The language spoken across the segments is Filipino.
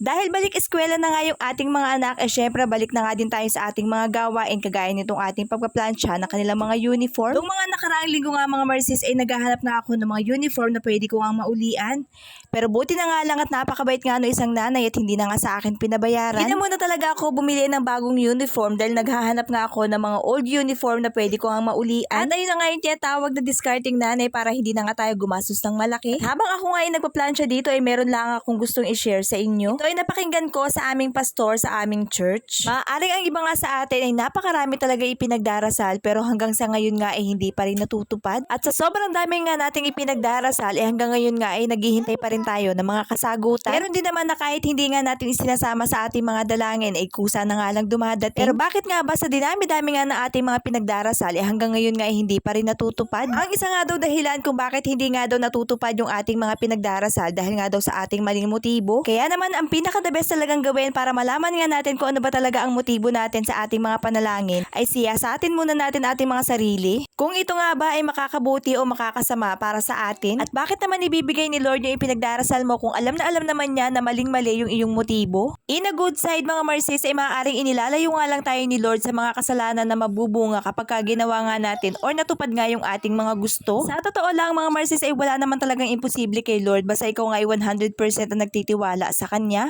Dahil balik eskwela na nga yung ating mga anak, eh syempre balik na nga din tayo sa ating mga gawain kagaya nitong ating pagpaplansya ng kanilang mga uniform. Itong mga nakaraang linggo nga mga Marcis ay naghahanap nga ako ng mga uniform na pwede ko nga maulian. Pero buti na nga lang at napakabait nga no isang nanay at hindi na nga sa akin pinabayaran. Hindi na muna talaga ako bumili ng bagong uniform dahil naghahanap nga ako ng mga old uniform na pwede ko nga maulian. At ayun na nga yung tinatawag na discarding nanay para hindi na nga tayo gumastos ng malaki. At habang ako nga ay nagpaplansya dito ay meron lang akong gustong i-share sa inyo. Ito ay napakinggan ko sa aming pastor sa aming church. Maaaring ang iba nga sa atin ay napakarami talaga ipinagdarasal pero hanggang sa ngayon nga ay hindi pa rin natutupad. At sa sobrang dami nga nating ipinagdarasal ay hanggang ngayon nga ay naghihintay pa rin tayo ng mga kasagutan. Meron din naman na kahit hindi nga natin isinasama sa ating mga dalangin ay kusa na nga lang dumadating. Pero bakit nga ba sa dinami-dami nga ng ating mga pinagdarasal ay hanggang ngayon nga ay hindi pa rin natutupad? Ang isa nga daw dahilan kung bakit hindi nga daw natutupad yung ating mga pinagdarasal dahil nga daw sa ating maling motibo. Kaya naman ang pinaka the best talagang gawin para malaman nga natin kung ano ba talaga ang motibo natin sa ating mga panalangin ay siyasatin muna natin ating mga sarili. Kung ito nga ba ay makakabuti o makakasama para sa atin at bakit naman ibibigay ni Lord yung ipinagdarasal mo kung alam na alam naman niya na maling-mali yung iyong motibo? In a good side mga Marcis ay maaaring inilalayo nga lang tayo ni Lord sa mga kasalanan na mabubunga kapag ka ginawa nga natin or natupad nga yung ating mga gusto. Sa totoo lang mga Marcis ay wala naman talagang imposible kay Lord basta ikaw nga ay 100% na nagtitiwala sa Kanya.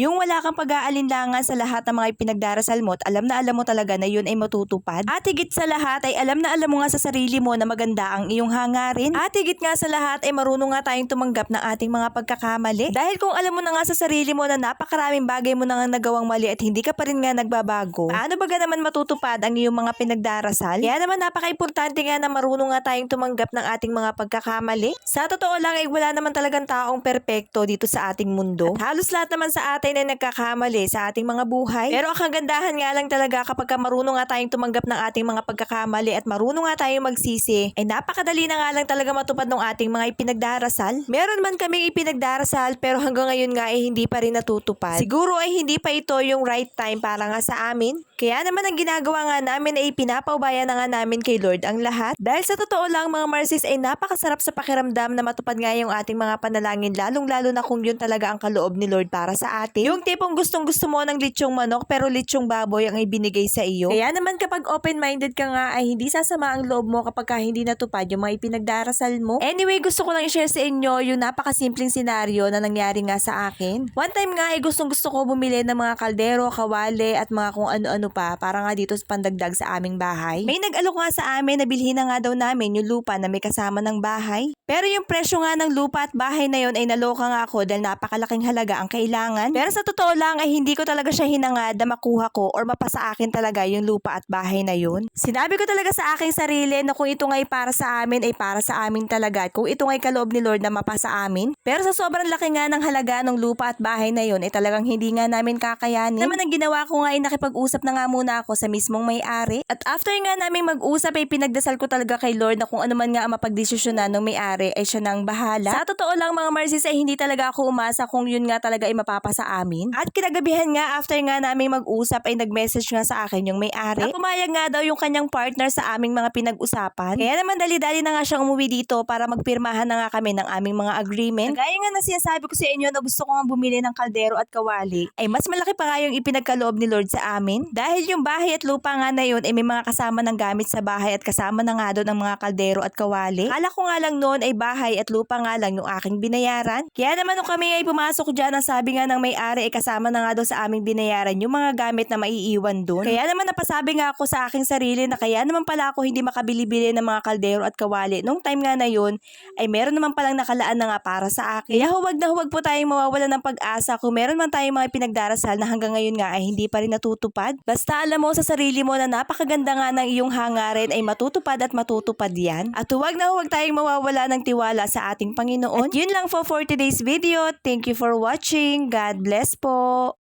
Yung wala kang pag-aalinlangan sa lahat ng mga ipinagdarasal mo at alam na alam mo talaga na yun ay matutupad. At higit sa lahat ay alam na alam mo nga sa sarili mo na maganda ang iyong hangarin. At higit nga sa lahat ay marunong nga tayong tumanggap ng ating mga pagkakamali. Dahil kung alam mo na nga sa sarili mo na napakaraming bagay mo na nga nagawang mali at hindi ka pa rin nga nagbabago, paano ba naman matutupad ang iyong mga pinagdarasal? Kaya naman napaka-importante nga na marunong nga tayong tumanggap ng ating mga pagkakamali. Sa totoo lang ay wala naman talagang taong perpekto dito sa ating mundo. At halos lahat naman sa atin ay nagkakamali sa ating mga buhay. Pero ang kagandahan nga lang talaga kapag ka marunong nga tayong tumanggap ng ating mga pagkakamali at marunong nga tayong magsisi, ay napakadali na nga lang talaga matupad ng ating mga ipinagdarasal. Meron man kaming ipinagdarasal pero hanggang ngayon nga ay hindi pa rin natutupad. Siguro ay hindi pa ito yung right time para nga sa amin. Kaya naman ang ginagawa nga namin ay pinapaubayan na nga namin kay Lord ang lahat. Dahil sa totoo lang mga Marcis ay napakasarap sa pakiramdam na matupad nga yung ating mga panalangin lalong lalo na kung yun talaga ang kaloob ni Lord para sa atin. Yung tipong gustong gusto mo ng litsong manok pero litsong baboy ang ibinigay sa iyo. Kaya naman kapag open-minded ka nga ay hindi sasama ang loob mo kapag ka hindi natupad yung mga ipinagdarasal mo. Anyway, gusto ko lang i-share sa inyo yung napakasimpleng senaryo na nangyari nga sa akin. One time nga ay gustong gusto ko bumili ng mga kaldero, kawali at mga kung ano-ano pa para nga dito sa pandagdag sa aming bahay. May nag-alok nga sa amin na bilhin na nga daw namin yung lupa na may kasama ng bahay. Pero yung presyo nga ng lupa at bahay na yon ay naloka nga ako dahil napakalaking halaga ang kailangan. Pero sa totoo lang ay hindi ko talaga siya hinangad na makuha ko or mapasa akin talaga yung lupa at bahay na yun. Sinabi ko talaga sa aking sarili na kung ito nga'y para sa amin ay para sa amin talaga at kung ito nga'y kaloob ni Lord na mapasa amin. Pero sa sobrang laki nga ng halaga ng lupa at bahay na yun ay talagang hindi nga namin kakayanin. Naman ang ginawa ko nga ay nakipag-usap na nga muna ako sa mismong may-ari. At after nga namin mag-usap ay pinagdasal ko talaga kay Lord na kung ano man nga ang mapagdesisyonan ng may-ari ay siya nang bahala. Sa totoo lang mga Marcis ay hindi talaga ako umasa kung yun nga talaga ay mapapasa amin. At kinagabihan nga after nga namin mag-usap ay nag-message nga sa akin yung may-ari. Na pumayag nga daw yung kanyang partner sa aming mga pinag-usapan. Kaya naman dali-dali na nga siyang umuwi dito para magpirmahan na nga kami ng aming mga agreement. Gaya nga na sinasabi ko sa inyo na gusto ko nga bumili ng kaldero at kawali, ay mas malaki pa nga yung ipinagkaloob ni Lord sa amin. Dahil yung bahay at lupa nga na yun ay may mga kasama ng gamit sa bahay at kasama na nga doon ang mga kaldero at kawali. Kala ko nga lang noon ay bahay at lupa nga lang yung aking binayaran. Kaya naman nung kami ay pumasok dyan, ang sabi nga ng may-ari ay kasama na nga doon sa aming binayaran yung mga gamit na maiiwan doon. Kaya naman napasabi nga ako sa aking sarili na kaya naman pala ako hindi makabili-bili ng mga kaldero at kawali. Nung time nga na yun, ay meron naman palang nakalaan na nga para sa akin. Kaya huwag na huwag po tayong mawawala ng pag-asa kung meron man tayong mga pinagdarasal na hanggang ngayon nga ay hindi pa rin natutupad. Basta alam mo sa sarili mo na napakaganda nga ng iyong hangarin ay matutupad at matutupad yan. At huwag na huwag tayong mawawala ng tiwala sa ating Panginoon. At yun lang po for today's video. Thank you for watching. God bless po.